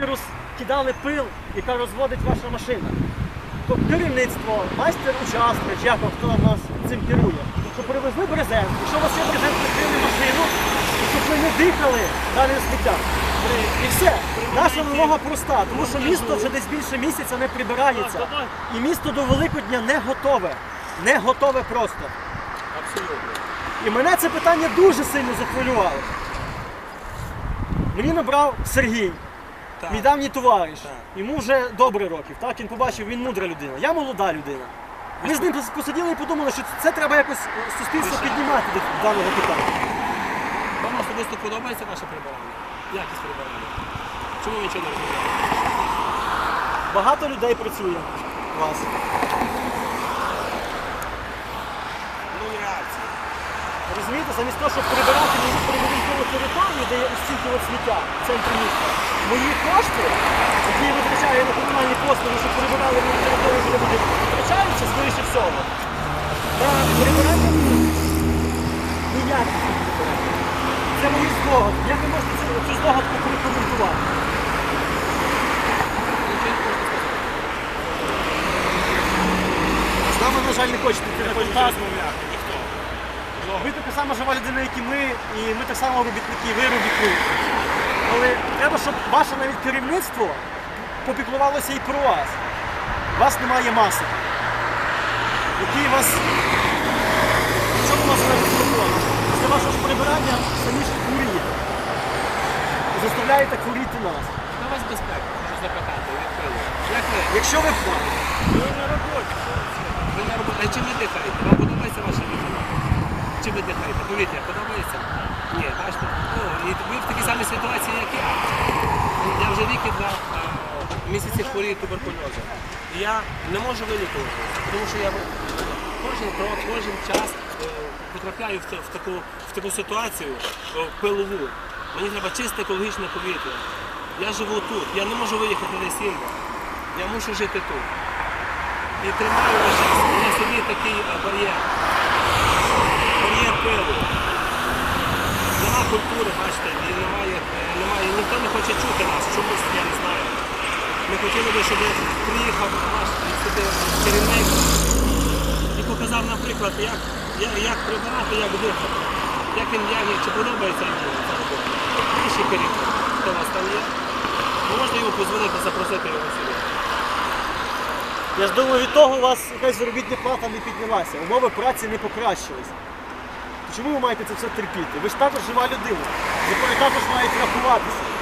розкидали пил, яка розводить ваша машина. Тобто керівництво, майстер участка, чи як хто нас цим керує, щоб привезли брезент, якщо у вас є брезент, прикрили машину, і щоб ми не дихали далі сміття. І все. Наша вимога проста, тому що місто вже десь більше місяця не прибирається. І місто до Великодня не готове. Не готове просто. Абсолютно. І мене це питання дуже сильно захвилювало. Мені набрав Сергій, Так. мій давній товариш. Так. Йому вже добре років. Так, він побачив, він мудра людина. Я молода людина. Ми з ним посиділи і подумали, що це треба якось е, суспільство піднімати до даного питання. Вам особисто подобається наше прибирання? Якість прибирання? Чому нічого не робите? Багато людей працює у вас. Ну, реакція. Розумієте, замість того, щоб прибирати мені прибудинкову територію, де є стільки от сміття в центрі міста, мої кошти, які я витрачаю на комунальні послуги, щоб прибирали мені територію, де люди витрачаються, скоріше всього, на прибирання ніяких прибирання. Це мої здогадки. Як ви можете цю, цю здогадку прокоментувати? З нами, на жаль, не хочете йти Не хочете розмовляти, ніхто. Ви така сама жива людина, як і ми, і ми так само робітники, ви робітники. Але треба, щоб ваше навіть керівництво попіклувалося і про вас. У вас немає маси. Який вас. Що у навіть спокійно? Після вашого ж прибирання самі ж хворіє. Заставляєте хворіти нас. На вас безпека, можу запитати, відкрили. Як ви? Якщо ви Ви на роботі. Ви на роботі. А чим ви дихаєте? Вам подобається ваше дихання? Чим ви дихаєте? Повітря подобається? Ні, бачите? Ну, і ви в такій самій ситуації, і два е, місяці хворію туберкульозом. Я не можу вилікуватися, тому що я кожен крок, кожен час е, потрапляю в, в, таку, в таку ситуацію е, пилову. Мені треба чисте екологічне повітря. Я живу тут, я не можу виїхати десь інде. Я мушу жити тут. І тримаю на собі такий бар'єр. Бар'єр пилу. Нема культури, бачите, і немає, немає, ніхто не хоче чути чомусь, я не знаю. Ми хотіли би, щоб приїхав наш сюди керівник і показав, наприклад, як, як, прибирати, як дихати. Як він, як, чи подобається йому ця робота. Інший керівник, хто у вас там є. Можна йому позвонити, запросити його сюди. Я ж думаю, від того у вас якась заробітна плата не піднялася, умови праці не покращились. Чому ви маєте це все терпіти? Ви ж також жива людина, з також мають рахуватися.